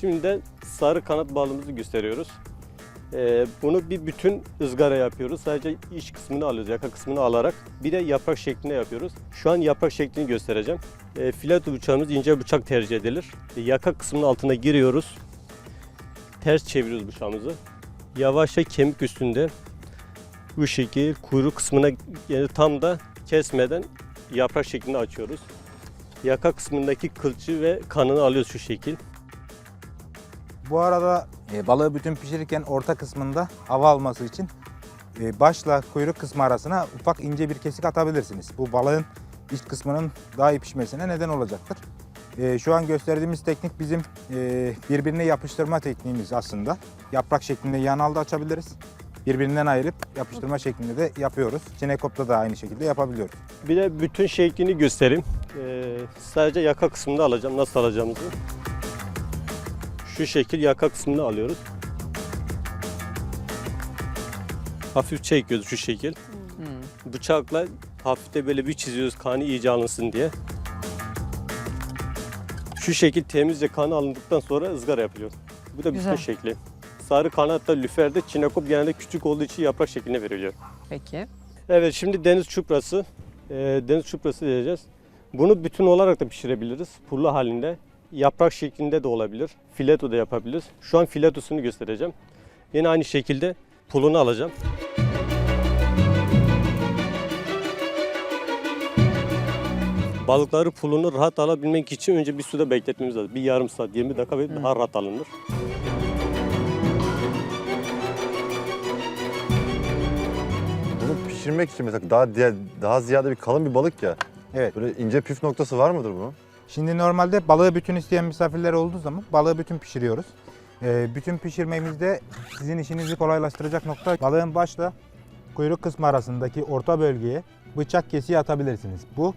Şimdi de sarı kanat balığımızı gösteriyoruz. Ee, bunu bir bütün ızgara yapıyoruz. Sadece iç kısmını alıyoruz, yaka kısmını alarak. Bir de yaprak şeklinde yapıyoruz. Şu an yaprak şeklini göstereceğim. Ee, fileto bıçağımız ince bıçak tercih edilir. Ee, Yaka kısmının altına giriyoruz. Ters çeviriyoruz bıçağımızı. Yavaşça kemik üstünde bu şekil kuyruk kısmına yani tam da kesmeden yaprak şeklinde açıyoruz. Yaka kısmındaki kılçı ve kanını alıyoruz şu şekil. Bu arada e, balığı bütün pişirirken orta kısmında hava alması için e, başla kuyruk kısmı arasına ufak ince bir kesik atabilirsiniz. Bu balığın iç kısmının daha iyi pişmesine neden olacaktır. E, şu an gösterdiğimiz teknik bizim e, birbirine yapıştırma tekniğimiz aslında. Yaprak şeklinde yanalda açabiliriz. Birbirinden ayırıp yapıştırma şeklinde de yapıyoruz. Çinekop'ta da aynı şekilde yapabiliyoruz. Bir de bütün şeklini göstereyim. Ee, sadece yaka kısmını alacağım. Nasıl alacağımızı. Şu şekil yaka kısmını alıyoruz. Hafif çekiyoruz şu şekil. Bıçakla hafif de böyle bir çiziyoruz kanı iyice alınsın diye. Şu şekil temizce kanı alındıktan sonra ızgara yapılıyor. Bu da Güzel. şekli. Sarı kanatta lüferde çinekop genelde küçük olduğu için yaprak şeklinde veriliyor. Peki. Evet şimdi deniz çuprası. Ee, deniz çuprası diyeceğiz. Bunu bütün olarak da pişirebiliriz. Pullu halinde. Yaprak şeklinde de olabilir. Fileto da yapabiliriz. Şu an filetosunu göstereceğim. Yine aynı şekilde pulunu alacağım. Balıkları pulunu rahat alabilmek için önce bir suda bekletmemiz lazım. Bir yarım saat, 20 dakika ve daha rahat alınır. Bunu pişirmek için mesela daha diğer, daha ziyade bir kalın bir balık ya. Evet. Böyle ince püf noktası var mıdır bunun? Şimdi normalde balığı bütün isteyen misafirler olduğu zaman balığı bütün pişiriyoruz. Ee, bütün pişirmemizde sizin işinizi kolaylaştıracak nokta balığın başla kuyruk kısmı arasındaki orta bölgeye bıçak kesiği atabilirsiniz. Bu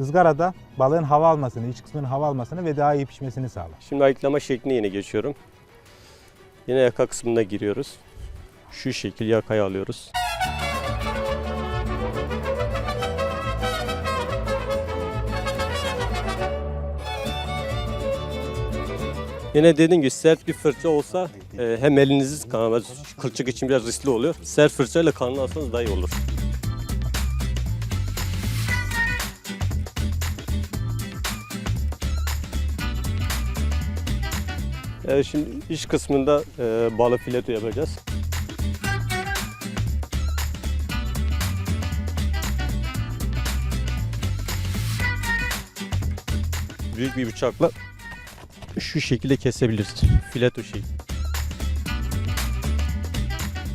ızgarada balığın hava almasını, iç kısmının hava almasını ve daha iyi pişmesini sağlar. Şimdi ayıklama şekline yine geçiyorum. Yine yaka kısmına giriyoruz. Şu şekil yakayı alıyoruz. Yine dediğim gibi sert bir fırça olsa e, hem eliniz kanamaz, kılçık için biraz riskli oluyor. Sert fırçayla kanını alsanız daha iyi olur. Evet şimdi iç kısmında e, balık fileto yapacağız. Büyük bir bıçakla şu şekilde kesebiliriz. Fileto şekli.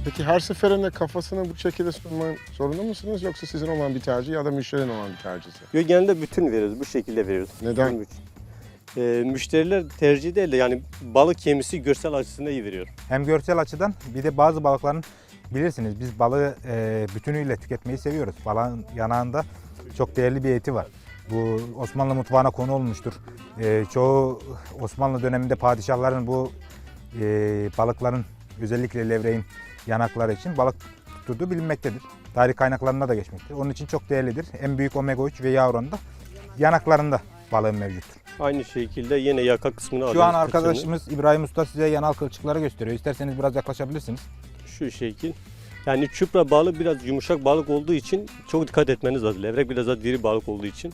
Peki her seferinde kafasını bu şekilde sunmak zorunda mısınız yoksa sizin olan bir tercih ya da müşterinin olan bir tercihse? Yo, genelde bütün veriyoruz. Bu şekilde veriyoruz. Neden? E, müşteriler tercih değil de yani balık yemisi görsel açısından iyi veriyor. Hem görsel açıdan bir de bazı balıkların bilirsiniz biz balığı e, bütünüyle tüketmeyi seviyoruz. Balığın yanağında çok değerli bir eti var. Bu Osmanlı mutfağına konu olmuştur. E, çoğu Osmanlı döneminde padişahların bu e, balıkların özellikle levreğin yanakları için balık tutturduğu bilinmektedir. Tarih kaynaklarında da geçmektedir. Onun için çok değerlidir. En büyük omega 3 ve yağ oranı da yanaklarında balığın mevcuttur. Aynı şekilde yine yaka kısmını. Şu an arkadaşımız İbrahim Usta size yanal kılçıkları gösteriyor. İsterseniz biraz yaklaşabilirsiniz. Şu şekil. Yani çupra balığı biraz yumuşak balık olduğu için çok dikkat etmeniz lazım. Levrek biraz daha diri balık olduğu için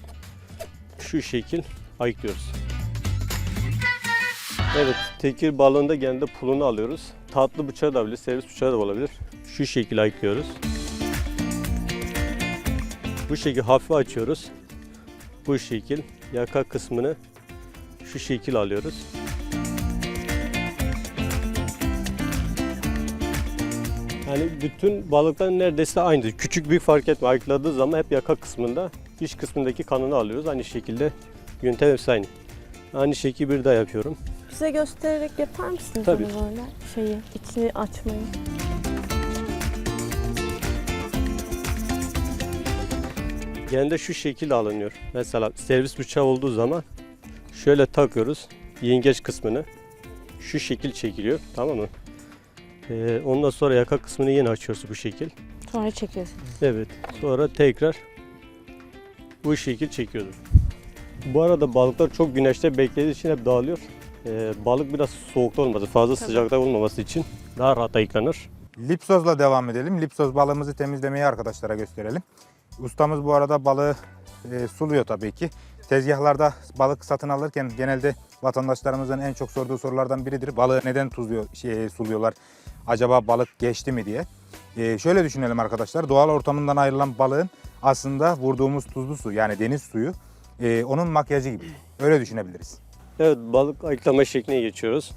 şu şekil ayıklıyoruz. Evet, tekir balığında genelde pulunu alıyoruz. Tatlı bıçağı da olabilir, servis bıçağı da olabilir. Şu şekil ayıklıyoruz. Bu şekil hafif açıyoruz. Bu şekil yaka kısmını şu şekil alıyoruz. Yani bütün balıklar neredeyse aynı. Küçük büyük fark etmiyor. Ayıkladığı zaman hep yaka kısmında, iç kısmındaki kanını alıyoruz. Aynı şekilde yöntem hepsi aynı. Aynı şekilde bir daha yapıyorum. Bize göstererek yapar mısınız Tabii. onu böyle şeyi, içini açmayı? Genelde şu şekilde alınıyor. Mesela servis bıçağı olduğu zaman şöyle takıyoruz yengeç kısmını. Şu şekil çekiliyor tamam mı? Ee, ondan sonra yaka kısmını yine açıyoruz bu şekil. Sonra çekiyorsunuz. Evet. Sonra tekrar bu şekil çekiyoruz. Bu arada balıklar çok güneşte beklediği için hep dağılıyor. Ee, balık biraz soğukta olması, fazla sıcakta olmaması için daha rahat ayıklanır. Lipsozla devam edelim. Lipsoz balığımızı temizlemeyi arkadaşlara gösterelim. Ustamız bu arada balığı e, suluyor tabii ki. Tezgahlarda balık satın alırken genelde vatandaşlarımızın en çok sorduğu sorulardan biridir. Balığı neden tuzluyor, şey, suluyorlar? Acaba balık geçti mi diye. E, şöyle düşünelim arkadaşlar. Doğal ortamından ayrılan balığın aslında vurduğumuz tuzlu su yani deniz suyu e, onun makyajı gibi. Öyle düşünebiliriz. Evet balık ayıklama şekline geçiyoruz.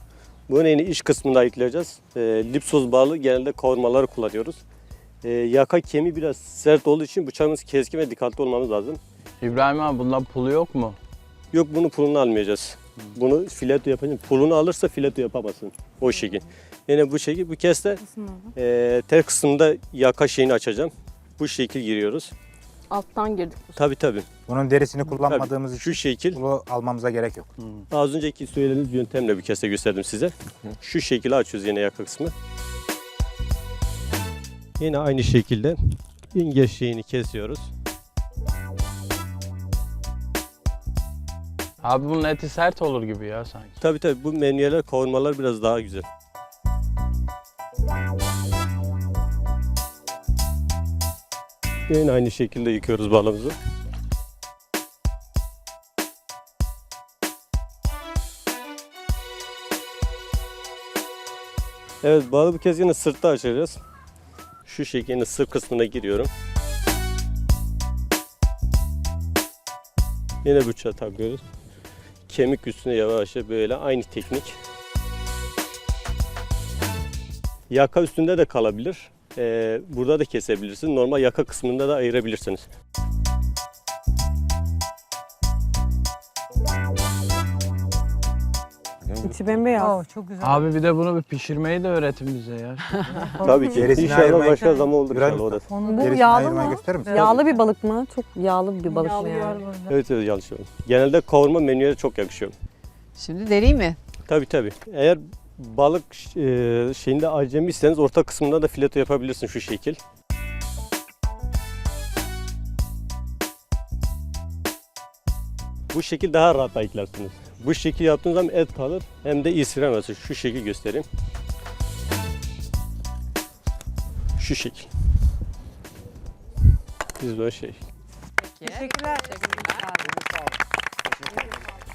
Bunun en iç kısmını ayıklayacağız. Ee, lipsoz balığı genelde kavurmaları kullanıyoruz. Ee, yaka kemiği biraz sert olduğu için bıçağımız keskin ve dikkatli olmamız lazım. İbrahim abi bundan pulu yok mu? Yok bunu pulunu almayacağız. Bunu fileto yapacağız. Pulunu alırsa fileto yapamazsın. O şekil. Yine bu şekil. Bu kez de e, tel kısmında yaka şeyini açacağım. Bu şekil giriyoruz. Alttan girdik bu Tabi tabi. Bunun derisini kullanmadığımız için Şu şekil. bunu almamıza gerek yok. Az önceki söylediğiniz yöntemle bir kez de gösterdim size. Şu şekilde açıyoruz yine yaka kısmı. Yine aynı şekilde ince şeyini kesiyoruz. Abi bunun eti sert olur gibi ya sanki. Tabi tabi bu menüyeler kavurmalar biraz daha güzel. Yine aynı şekilde yıkıyoruz balığımızı. Evet balığı bu kez yine sırtta açacağız. Şu şekilde sırt kısmına giriyorum. Yine bıçağı takıyoruz kemik üstüne yavaşça böyle aynı teknik. Yaka üstünde de kalabilir. Ee, burada da kesebilirsiniz. Normal yaka kısmında da ayırabilirsiniz. İçi bembeyaz. Oo, çok güzel. Abi bir de bunu bir pişirmeyi de öğretin bize ya. Tabii ki. Gerisini İnşallah ayırmayı- başka zaman olur inşallah o da. Onu bu yağlı ayırmayı mı? gösterir misin? Yağlı bir balık mı? Çok yağlı bir balık mı yani? Evet evet yanlış oldu. Genelde kavurma menüye çok yakışıyor. Şimdi dereyim mi? Tabii tabii. Eğer balık e, şeyinde acemiyseniz orta kısmında da fileto yapabilirsin şu şekil. Bu şekil daha rahat ayıklarsınız. Bu şekil yaptığınız zaman et kalır hem de iyi süremezsin. Şu şekil göstereyim. Şu şekil. Biz böyle şey. Teşekkürler.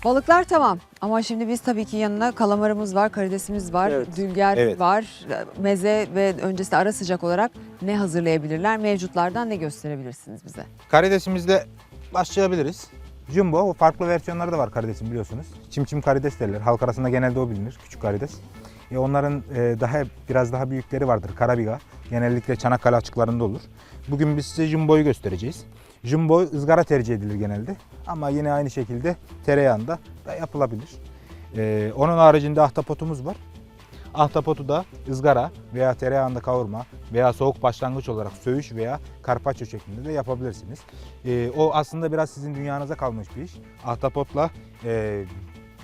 Balıklar tamam ama şimdi biz tabii ki yanına kalamarımız var, karidesimiz var, Evet. dülger Evet. var, meze ve öncesinde ara sıcak olarak ne hazırlayabilirler? Mevcutlardan ne gösterebilirsiniz bize? Karidesimizle başlayabiliriz. Jumbo, o farklı versiyonları da var karidesin biliyorsunuz. Çim çim karides derler. Halk arasında genelde o bilinir, küçük karides. E onların e, daha biraz daha büyükleri vardır, karabiga. Genellikle Çanakkale açıklarında olur. Bugün biz size jumbo'yu göstereceğiz. Jumbo ızgara tercih edilir genelde. Ama yine aynı şekilde tereyağında da yapılabilir. E, onun haricinde ahtapotumuz var. Ahtapotu da ızgara veya tereyağında kavurma veya soğuk başlangıç olarak söğüş veya karpaccio şeklinde de yapabilirsiniz. Ee, o aslında biraz sizin dünyanıza kalmış bir iş. Ahtapotla e,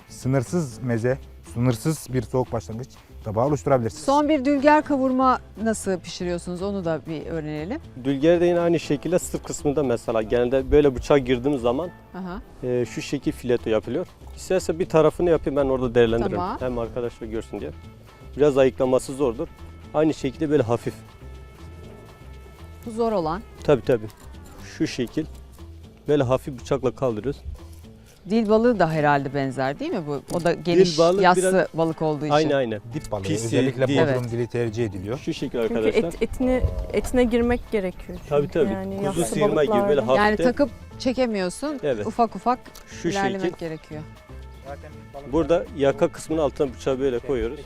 sınırsız meze, sınırsız bir soğuk başlangıç tabağı oluşturabilirsiniz. Son bir dülger kavurma nasıl pişiriyorsunuz onu da bir öğrenelim. Dülger de yine aynı şekilde sırt kısmında mesela genelde böyle bıçak girdiğimiz zaman Aha. e, şu şekil fileto yapılıyor. İsterse bir tarafını yapayım ben orada değerlendiririm. Tamam. Hem arkadaşlar görsün diye. Biraz ayıklaması zordur. Aynı şekilde böyle hafif. Bu zor olan. Tabi tabi. Şu şekil. Böyle hafif bıçakla kaldırıyoruz. Dil balığı da herhalde benzer değil mi bu? O da geniş balığı yassı biraz- balık olduğu için. Aynı aynı. Dip balığı Pisi, özellikle dip. bodrum Evet. dili tercih ediliyor. Şu şekil Çünkü arkadaşlar. et, etine, etine girmek gerekiyor. Tabii, çünkü. tabii. Yani Kuzu yassı sıyırma gibi böyle balıklarda. hafif. Yani takıp çekemiyorsun. Evet. Ufak ufak Şu ilerlemek şekil. gerekiyor. Burada yaka kısmının altına bıçağı böyle koyuyoruz.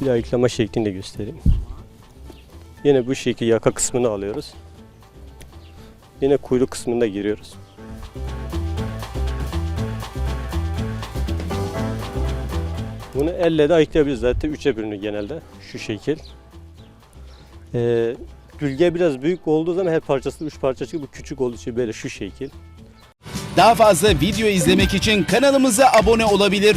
Bir ayıklama şeklini de göstereyim. Yine bu şekilde yaka kısmını alıyoruz. Yine kuyruk kısmına giriyoruz. Bunu elle de ayıklayabiliriz zaten üçe bölünür genelde şu şekil. Ee, gülge biraz büyük olduğu zaman her parçası üç parça çıkıyor. Bu küçük olduğu için böyle şu şekil. Daha fazla video izlemek için kanalımıza abone olabilir.